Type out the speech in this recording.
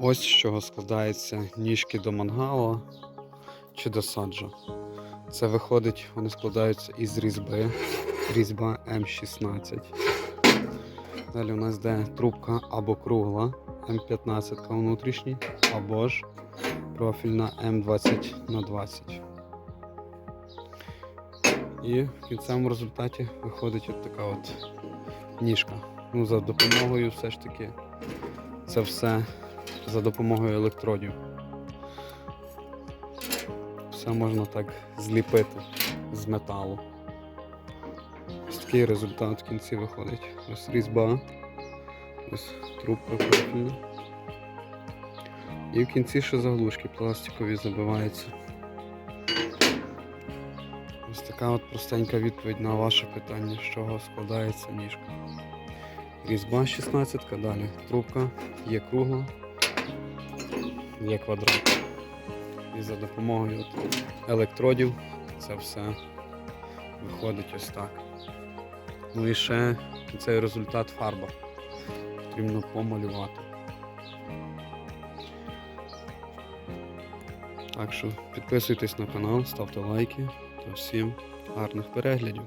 Ось з чого складаються ніжки до мангала чи до саджа. Це виходить, вони складаються із різьби. Різьба М16. Далі у нас йде трубка або кругла М15 внутрішній, або ж профільна М20 на 20. І в кінцевому результаті виходить от така от ніжка. Ну, за допомогою все ж таки це все за допомогою електродів. Все можна так зліпити з металу. Ось такий результат в кінці виходить. Ось різьба, ось трубка профільна. І в кінці ще заглушки пластикові забиваються. Ось така от простенька відповідь на ваше питання, з чого складається ніжка. Різьба 16, далі трубка, є кругла, є квадрат. І за допомогою електродів це все виходить ось так. Ну і ще цей результат фарба. Потрібно помалювати. Так що підписуйтесь на канал, ставте лайки та всім гарних переглядів.